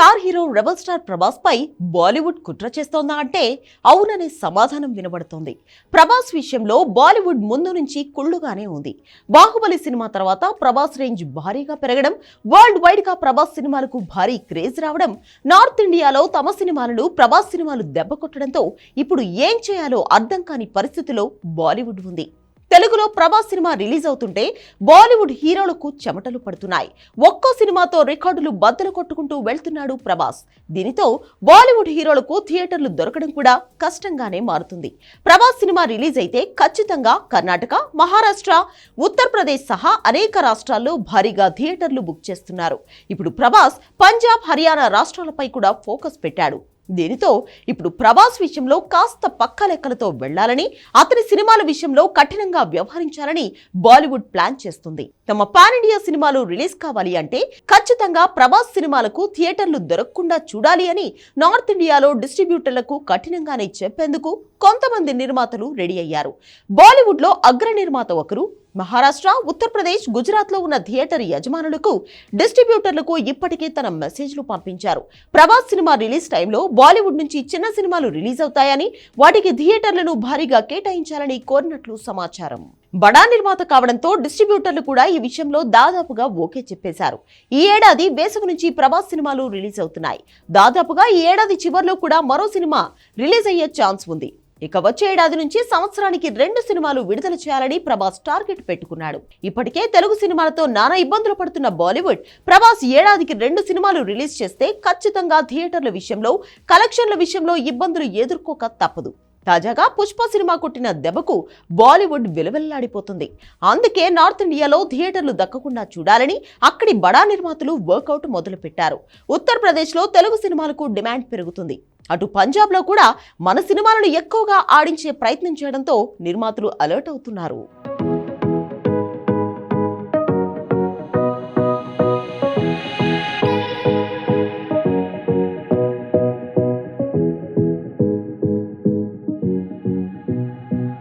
Star hero rebel star Prabhas పై బాలీవుడ్ కుట్ర చేస్తోందా అంటే అవుననే సమాధానం వినబడుతోంది. ప్రభాస్ విషయంలో బాలీవుడ్ ముందు నుంచి కుళ్ళుగానే ఉంది. బాహుబలి సినిమా తర్వాత ప్రభాస్ రేంజ్ భారీగా పెరగడం వరల్డ్ వైడ్గా ప్రభాస్ సినిమాలకు భారీ క్రేజ్ రావడం నార్త్ ఇండియాలో తమ సినిమాలను ప్రభాస్ సినిమాలు దెబ్బ కొట్టడంతో ఇప్పుడు ఏం చేయాలో అర్థం కాని పరిస్థితిలో బాలీవుడ్ ఉంది. తెలుగులో ప్రభాస్ సినిమా రిలీజ్ అవుతుంటే బాలీవుడ్ హీరోలకు చెమటలు పడుతున్నాయి. ఒక్కో సినిమాతో రికార్డులు బద్దలు కొట్టుకుంటూ వెళ్తున్నాడు ప్రభాస్. దీనితో బాలీవుడ్ హీరోలకు థియేటర్లు దొరకడం కూడా కష్టంగానే మారుతుంది. ప్రభాస్ సినిమా రిలీజ్ అయితే ఖచ్చితంగా కర్ణాటక మహారాష్ట్ర ఉత్తరప్రదేశ్ సహా అనేక రాష్ట్రాల్లో భారీగా థియేటర్లు బుక్ చేస్తున్నారు. ఇప్పుడు ప్రభాస్ పంజాబ్ హర్యానా రాష్ట్రాలపై కూడా ఫోకస్ పెట్టాడు. దీనితో ఇప్పుడు ప్రభాస్ విషయంలో కాస్త పక్క లెక్కలతో వెళ్ళాలని అతని సినిమాల విషయంలో కఠినంగా వ్యవహరించాలని బాలీవుడ్ ప్లాన్ చేస్తుంది. తమ పాన్ ఇండియా సినిమాలు రిలీజ్ కావాలి అంటే ఖచ్చితంగా ప్రభాస్ సినిమాలకు థియేటర్లు దొరకకుండా చూడాలి అని నార్త్ ఇండియాలో డిస్ట్రిబ్యూటర్లకు కఠినంగానే చెప్పేందుకు కొంతమంది నిర్మాతలు రెడీ అయ్యారు. బాలీవుడ్లో అగ్ర నిర్మాత ఒకరు మహారాష్ట్ర ఉత్తరప్రదేశ్ గుజరాత్లో ఉన్న థియేటర్ యజమానులకు డిస్ట్రిబ్యూటర్లకు ఇప్పటికే తన మెసేజ్లు పంపించారు. ప్రభాస్ సినిమా రిలీజ్ టైంలో బాలీవుడ్ నుంచి చిన్న సినిమాలు రిలీజ్ అవుతాయని వాటికి థియేటర్లను భారీగా కేటాయించాలని కోరినట్లు సమాచారం. బడా నిర్మాత కావడంతో డిస్ట్రిబ్యూటర్లు కూడా ఈ విషయంలో దాదాపుగా ఓకే చెప్పేశారు. ఈ ఏడాది వేసవి నుంచి ప్రభాస్ సినిమాలు రిలీజ్ అవుతున్నాయి. దాదాపుగా ఈ ఏడాది చివర్లో కూడా మరో సినిమా రిలీజ్ అయ్యే ఛాన్స్ ఉంది. ఇక వచ్చే ఏడాది నుంచి సంవత్సరానికి రెండు సినిమాలు విడుదల చేయాలని ప్రభాస్ టార్గెట్ పెట్టుకున్నాడు. ఇప్పటికే తెలుగు సినిమాలతో నానా ఇబ్బందులు పడుతున్న బాలీవుడ్ ప్రభాస్ ఏడాదికి రెండు సినిమాలు రిలీజ్ చేస్తే ఖచ్చితంగా థియేటర్ల విషయంలో కలెక్షన్ల విషయంలో ఇబ్బందులు ఎదుర్కోక తప్పదు. తాజాగా పుష్ప సినిమా కొట్టిన దెబ్బకు బాలీవుడ్ విలువెల్లాడిపోతుంది. అందుకే నార్త్ ఇండియాలో థియేటర్లు దక్కకుండా చూడాలని అక్కడి బడా నిర్మాతలు వర్కౌట్ మొదలుపెట్టారు. ఉత్తరప్రదేశ్లో తెలుగు సినిమాలకు డిమాండ్ పెరుగుతుంది. అటు పంజాబ్లో కూడా మన సినిమాలను ఎక్కువగా ఆడించే ప్రయత్నం చేయడంతో నిర్మాతలు అలర్ట్ అవుతున్నారు.